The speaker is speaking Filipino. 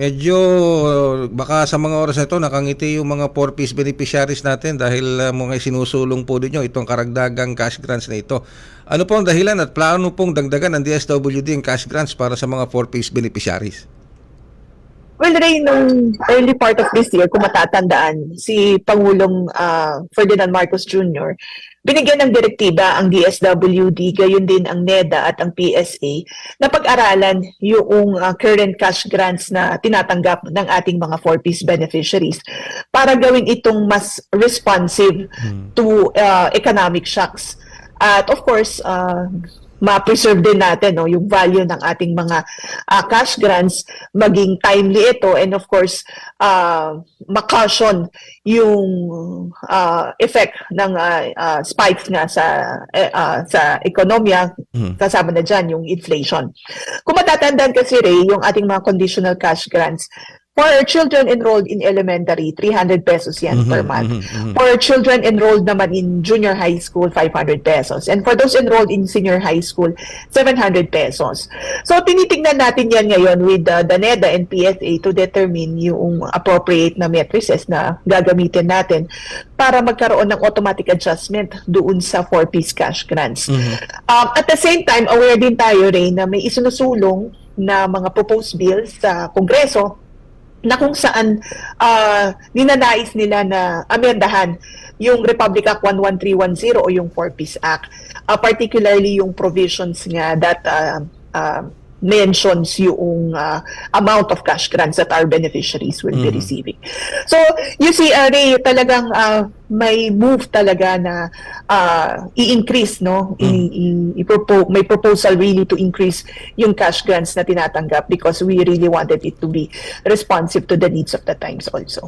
Medyo baka sa mga oras na ito nakangiti yung mga 4-piece beneficiaries natin dahil uh, mga sinusulong po ninyo itong karagdagang cash grants na ito. Ano po ang dahilan at plano pong dagdagan ng DSWD ang cash grants para sa mga 4-piece beneficiaries? Well, Ray, nung early part of this year, kung matatandaan, si Pangulong ah, Ferdinand Marcos Jr., binigyan ng direktiba ang DSWD, gayon din ang NEDA at ang PSA, na pag-aralan yung ah, current cash grants na tinatanggap ng ating mga 4-piece beneficiaries para gawin itong mas responsive to ah, economic shocks. At of course, ah, ma-preserve din natin no, yung value ng ating mga ah, cash grants, maging timely ito, and of course, uh, makaution yung ah, effect ng ah, ah, spikes nga sa ah, sa ekonomiya, Mhm. kasama na dyan yung inflation. Kung matatandaan kasi, Ray, yung ating mga conditional cash grants, for children enrolled in elementary, 300 pesos yan per Mhm, month. mhm, mhm. For children enrolled naman in junior high school, 500 pesos. And for those enrolled in senior high school, 700 pesos. So tinitingnan natin yan ngayon with uh, the NEDA and PSA to determine yung appropriate na matrices na gagamitin natin para magkaroon ng automatic adjustment doon sa 4-piece cash grants. Mhm. Um, at the same time, aware din tayo rin na may isinusulong na mga proposed bills sa Kongreso na kung saan ah, ninanais nila na amendahan yung Republic Act 11310 o yung 4-Piece Act. Ah, particularly yung provisions nga that ah, ah, mentions yung ah, amount of cash grants that our beneficiaries will be Mhm. receiving. So, you see, uh, Ray, talagang ah, may move talaga na ah, i-increase, no? I- i- ipropo- may proposal really to increase yung cash grants na tinatanggap because we really wanted it to be responsive to the needs of the times also.